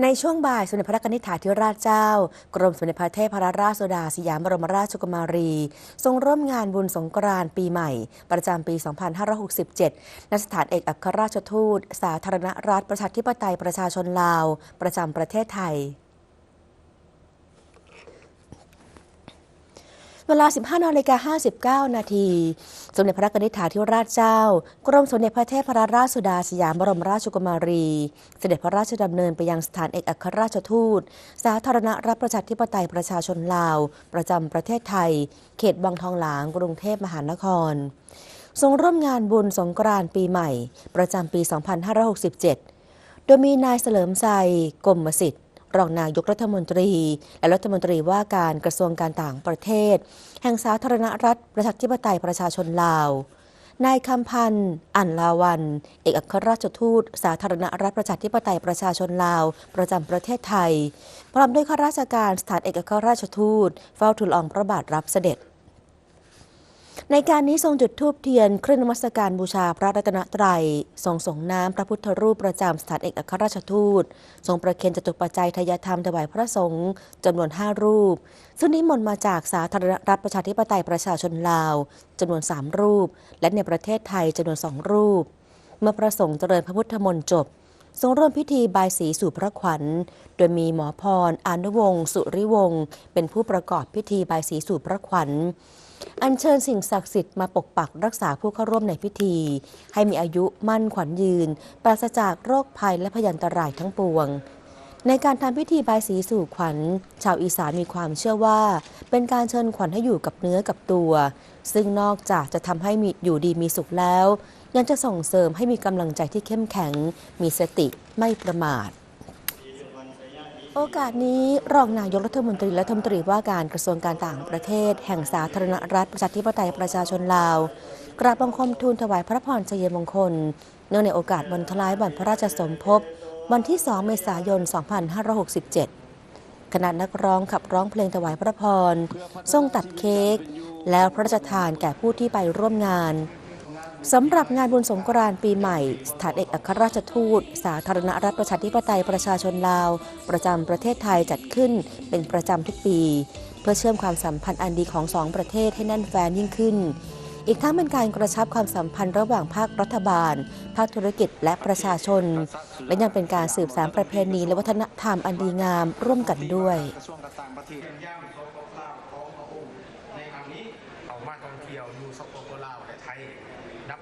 ในช่วงบ่ายสมเด็จพระนิธิถาธิราชเจ้า กรมสมเด็จพระเทพรราชสุดาสยามบรมราชกุมารี ทรงร่วมงานบุญสงกรานต์ปีใหม่ ประจำปี 2567 ณ สถานเอกอัครราชทูต สาธารณรัฐประชาธิปไตยประชาชนลาว ประจำประเทศไทย เวลา 15นาฬิกา59 นาที สมเด็จพระนิษฐาธิราชเจ้า กรมสมเด็จพระเทพรราชสุดาสยามบรมราชกุมารี เสด็จพระราชดำเนินไปยังสถานเอกอัครราชทูต สาธารณรัฐประชาธิปไตยประชาชนลาว ประจำประเทศไทย เขตบางทองหลาง กรุงเทพมหานคร ทรงร่วมงานบุญสงกรานต์ปีใหม่ ประจำปี 2567 โดยมีนายเสลิมไซกรมสิทธิ์ รองนายกรัฐมนตรี และรัฐมนตรีว่าการกระทรวงการต่างประเทศ แห่งสาธารณรัฐประชาธิปไตยประชาชนลาว นายคำพันธ์อันลาวัน เอกอัครราชทูต สาธารณรัฐประชาธิปไตยประชาชนลาว ประจำประเทศไทย พร้อมด้วยข้าราชการสถานเอกอัครราชทูต เฝ้าทูลอองพระบาทรับเสด็จ ในการนี้ทรงจุดธูปเทียนเครื่องนมัสการบูชาพระรัตนตรัยทรงส่งน้ำพระพุทธรูปประจำสถานเอกอัครราชทูต ทรงประเคนจตุปัจจัยทายธรรมถวายพระสงฆ์จำนวน 5 รูป ซึ่งนิมนต์มาจากสาธารณรัฐประชาธิปไตยประชาชนลาวจำนวน 3 รูป และในประเทศไทยจำนวน 2 รูป เมื่อพระสงฆ์เจริญพระพุทธมนต์จบ ทรงเริ่มพิธีบายสีสู่พระขวัญ โดยมีหมอพรอานุวงศ์สุริวงศ์เป็นผู้ประกอบพิธีบายสีสู่พระขวัญ อัญเชิญสิ่งศักดิ์สิทธิ์มาปกปักรักษาผู้เข้าร่วมในพิธี ให้มีอายุมั่นขวัญยืน ปราศจากโรคภัยและพยันตรายทั้งปวงในการทำพิธีบายสีสู่ขวัญ ชาวอีสานมีความเชื่อว่า เป็นการเชิญขวัญให้อยู่กับเนื้อกับตัว ซึ่งนอกจากจะทำให้มีอยู่ดีมีสุขแล้ว ยังจะส่งเสริมให้มีกำลังใจที่เข้มแข็ง มีสติไม่ประมาทโอกาสนี้รองนายกรัฐมนตรีและรัฐมนตรีว่าการกระทรวงการต่างประเทศ แห่งสาธารณรัฐประชาธิปไตยประชาชนลาว กราบบังคมทูลถวายพระพรชัยมงคล เนื่องในโอกาสวันคล้ายวันพระราชสมภพวันที่ 2 เมษายน 2567 คณะนักร้องขับร้องเพลงถวายพระพรทรงตัดเค้ก แล้วพระราชทานแก่ผู้ที่ไปร่วมงาน สำหรับงานบุญสงกรานต์ปีใหม่ สถานเอกอัครราชทูต สาธารณรัฐประชาธิปไตยประชาชนลาว ประจำประเทศไทยจัดขึ้นเป็นประจำทุกปี เพื่อเชื่อมความสัมพันธ์อันดีของสองประเทศให้แน่นแฟนยิ่งขึ้น อีกทั้งเป็นการกระชับความสัมพันธ์ระหว่างภาครัฐบาล ภาคธุรกิจและประชาชน และยังเป็นการสืบสานประเพณีและวัฒนธรรมอันดีงามร่วมกันด้วยในคงนี้เรามาท่องเที่ยวดูสปปลาวและไทย だ。